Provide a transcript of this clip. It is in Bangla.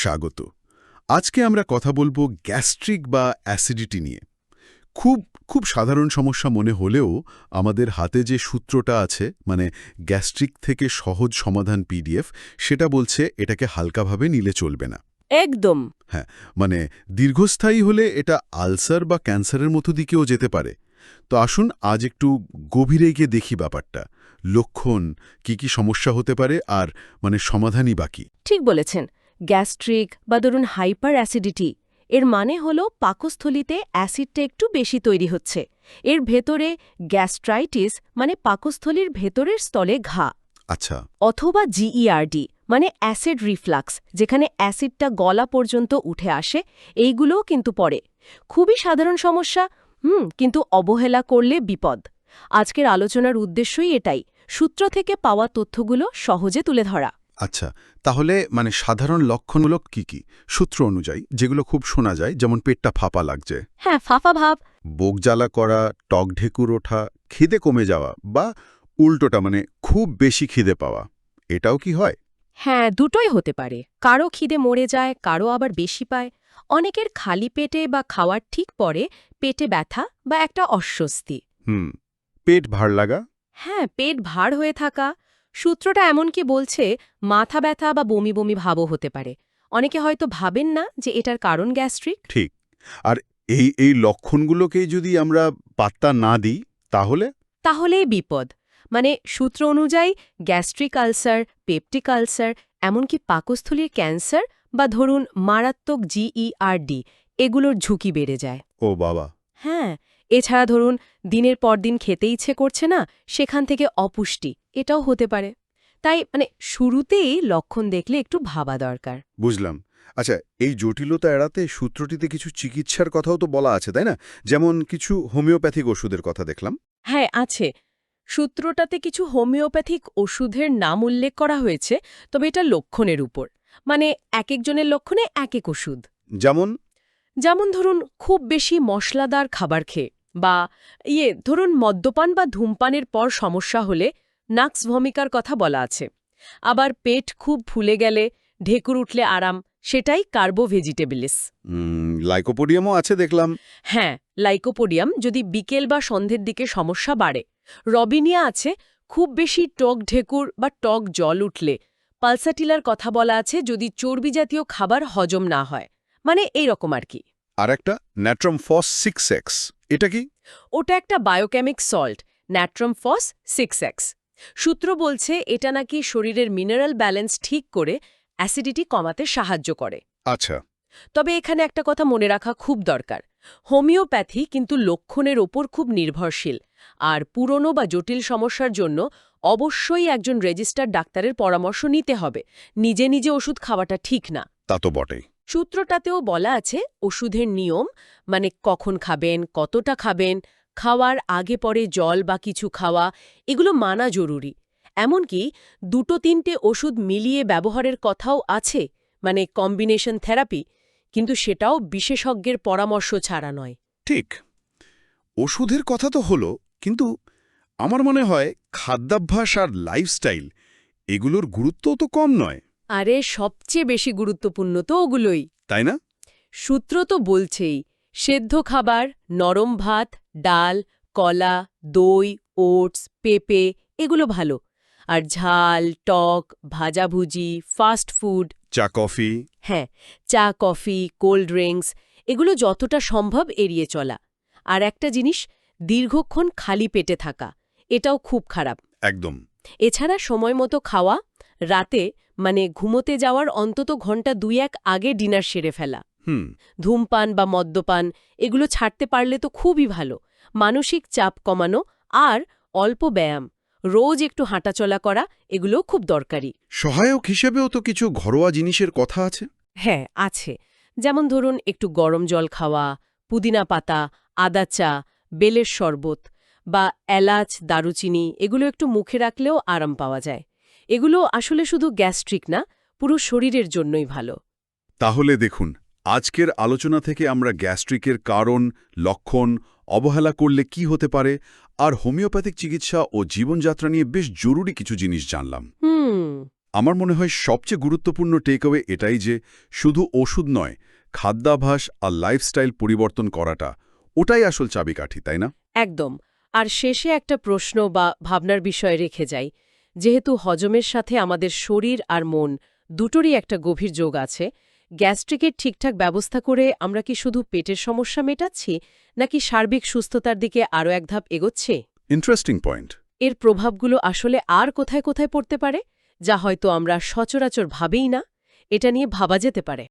স্বাগত। আজকে আমরা কথা বলব গ্যাস্ট্রিক বা অ্যাসিডিটি নিয়ে। খুব খুব সাধারণ সমস্যা মনে হলেও আমাদের হাতে যে সূত্রটা আছে মানে গ্যাস্ট্রিক থেকে সহজ সমাধান পিডিএফ সেটা বলছে এটাকে হালকাভাবে নিলে চলবে না। একদম। হ্যাঁ মানে দীর্ঘস্থায়ী হলে এটা আলসার বা ক্যান্সারের মতো দিকেও যেতে পারে। তো আসুন আজ একটু গভীরে গিয়ে দেখি ব্যাপারটা। লক্ষণ কি কি সমস্যা হতে পারে আর মানে সমাধানই বাকি ঠিক বলেছেন। গ্যাস্ট্রিক বা ধরুন হাইপার অ্যাসিডিটি এর মানে হলো পাকস্থলিতে অ্যাসিডটা একটু বেশি তৈরি হচ্ছে। এর ভেতরে গ্যাস্ট্রাইটিস মানে পাকস্থলীর ভেতরের স্থলে ঘা। আচ্ছা। অথবা জিইআরডি মানে অ্যাসিড রিফ্লাক্স যেখানে অ্যাসিডটা গলা পর্যন্ত উঠে আসে এইগুলোও কিন্তু পড়ে। খুবই সাধারণ সমস্যা হুম কিন্তু অবহেলা করলে বিপদ। আজকের আলোচনার উদ্দেশ্যই এটাই। সূত্র থেকে পাওয়া তথ্যগুলো সহজে তুলে ধরা। আচ্ছা তাহলে মানে সাধারণ লক্ষণমূলক কি কি? সূত্র অনুযায়ী যেগুলো খুব শোনা যায় যেমন পেটটা ফাঁপা লাগছে। হ্যাঁ ফাফা ভাব। বুক জ্বালা করা টক ঢেকুর ওঠা খিদে কমে যাওয়া বা উল্টোটা মানে খুব বেশি খিদে পাওয়া। এটাও কি হয়? হ্যাঁ দুটোই হতে পারে। কারও খিদে মরে যায় কারও আবার বেশি পায়। অনেকের খালি পেটে বা খাওয়ার ঠিক পরে পেটে ব্যথা বা একটা অস্বস্তি। হুম পেট ভার লাগা? হ্যাঁ পেট ভার হয়ে থাকা সূত্রটা এমনকি বলছে মাথা ব্যথা বা বমি বমি ভাবও হতে পারে। অনেকে হয়তো ভাবেন না যে এটার কারণ গ্যাস্ট্রিক। ঠিক। আর এই এই লক্ষণগুলোকেই যদি আমরা পাত্তা না দিই তাহলে? তাহলেই বিপদ। মানে সূত্র অনুযায়ী গ্যাস্ট্রিক আলসার পেপটিক আলসার এমনকি পাকস্থলীর ক্যান্সার বা ধরুন মারাত্মক জিইআরডি এগুলোর ঝুঁকি বেড়ে যায়। ও বাবা। হ্যাঁ এছাড়া ধরুন দিনের পর দিন খেতে ইচ্ছে করছে না সেখান থেকে অপুষ্টি এটাও হতে পারে। তাই মানে শুরুতেই লক্ষণ দেখলে একটু ভাবা দরকার। বুঝলাম। আচ্ছা এই জটিলতা এড়াতে সূত্রটিতে কিছু চিকিৎসার কথাও তো বলা আছে তাই না? যেমন কিছু হোমিওপ্যাথিক ওষুধের কথা দেখলাম। হ্যাঁ আছে। সূত্রটাতে কিছু হোমিওপ্যাথিক ওষুধের নাম উল্লেখ করা হয়েছে তবে এটা লক্ষণের উপর। মানে এক একজনের লক্ষণে এক এক ওষুধ। যেমন? যেমন ধরুন খুব বেশি মশলাদার খাবার খেয়ে। বা ইয়ে ধরুন মদ্যপান বা ধূমপানের পর সমস্যা হলে নাক্স ভমিকার কথা বলা আছে। আবার পেট খুব ফুলে গেলে ঢেকুর উঠলে আরাম সেটাই কার্বো ভেজিটেবলিস উম, লাইকোপোডিয়ামও আছে দেখলাম। হ্যাঁ লাইকোপোডিয়াম যদি বিকেল বা সন্ধ্যের দিকে সমস্যা বাড়ে রবিনিয়া আছে খুব বেশি টক ঢেকুর বা টক জল উঠলে। পালসাটিলার কথা বলা আছে যদি চর্বি জাতীয় খাবার হজম না হয়। মানে এই রকম আর কি। আর একটা ন্যাট্রাম ফস সিক্স এক্স। এটা কি? ওটা একটা biochemic salt natrum phos six X. সূত্র বলছে এটা নাকি শরীরের মিনারেল ব্যালেন্স ঠিক করে অ্যাসিডিটি কমাতে সাহায্য করে। আচ্ছা। তবে এখানে একটা কথা মনে রাখা খুব দরকার। হোমিওপ্যাথি কিন্তু লক্ষণের ওপর খুব নির্ভরশীল আর পুরনো বা জটিল সমস্যার জন্য অবশ্যই একজন রেজিস্টার ডাক্তারের পরামর্শ নিতে হবে। নিজে নিজে ওষুধ খাওয়াটা ঠিক না। তা তো বটেই। সূত্রটাতেও বলা আছে, ওষুধের নিয়ম মানে কখন খাবেন, কতটা খাবেন, খাওয়ার আগে পরে জল বা কিছু খাওয়া, এগুলো মানা জরুরি। এমনকি দুটো তিনটে ওষুধ মিলিয়ে ব্যবহারের কথাও আছে মানে কম্বিনেশন থেরাপি, কিন্তু সেটাও বিশেষজ্ঞের পরামর্শ ছাড়া নয়। ঠিক। ওষুধের কথা তো হলো, কিন্তু আমার মনে হয় খাদ্যাভ্যাস আর লাইফস্টাইল এগুলোর গুরুত্বও তো কম নয়। আরে সবচেয়ে বেশি গুরুত্বপূর্ণ তো ওগুলোই। তাই না? সূত্র তো বলছেই সেদ্ধ খাবার নরম ভাত ডাল কলা দই ওটস পেঁপে এগুলো ভালো। আর ঝাল টক ভাজাভুজি ফাস্ট ফুড। চা কফি? হ্যাঁ চা কফি কোল্ড ড্রিঙ্কস এগুলো যতটা সম্ভব এড়িয়ে চলা। আর একটা জিনিস দীর্ঘক্ষণ খালি পেটে থাকা এটাও খুব খারাপ। একদম। এছাড়া সময় মতো খাওয়া রাতে মানে ঘুমোতে যাওয়ার অন্তত ঘণ্টা দুই এক আগে ডিনার সেরে ফেলা। হুম। ধূমপান বা মদ্যপান এগুলো ছাড়তে পারলে তো খুবই ভালো। মানসিক চাপ কমানো আর অল্প ব্যায়াম। রোজ একটু হাঁটাচলা করা এগুলোও খুব দরকারি। সহায়ক হিসেবেও তো কিছু ঘরোয়া জিনিসের কথা আছে? হ্যাঁ আছে। যেমন ধরুন একটু গরম জল খাওয়া পুদিনা পাতা আদা চা বেলের শরবত বা এলাচ দারুচিনি এগুলো একটু মুখে রাখলেও আরাম পাওয়া যায়। এগুলো আসলে শুধু গ্যাস্ট্রিক না পুরো শরীরের জন্যই ভালো। তাহলে দেখুন আজকের আলোচনা থেকে আমরা গ্যাস্ট্রিকের কারণ লক্ষণ অবহেলা করলে কি হতে পারে আর হোমিওপ্যাথিক চিকিৎসা ও জীবনযাত্রা নিয়ে বেশ জরুরি কিছু জিনিস জানলাম। হুম। আমার মনে হয় সবচেয়ে গুরুত্বপূর্ণ টেকঅ্যাওয়ে এটাই যে শুধু ওষুধ নয় খাদ্যাভাস আর লাইফস্টাইল পরিবর্তন করাটা ওটাই আসল চাবিকাঠি তাই না? একদম। আর শেষে একটা প্রশ্ন বা ভাবনার বিষয় রেখে যাই। যেহেতু হজমের সাথে আমাদের শরীর আর মন দুটোরই একটা গভীর যোগ আছে গ্যাস্ট্রিকের ঠিকঠাক ব্যবস্থা করে আমরা কি শুধু পেটের সমস্যা মেটাচ্ছি নাকি সার্বিক সুস্থতার দিকে আরও এক ধাপ এগোচ্ছে? ইন্টারেস্টিং পয়েন্ট এর প্রভাবগুলো আসলে আর কোথায় কোথায় পড়তে পারে যা হয়তো আমরা সচরাচর ভাবেই না এটা নিয়ে ভাবা যেতে পারে।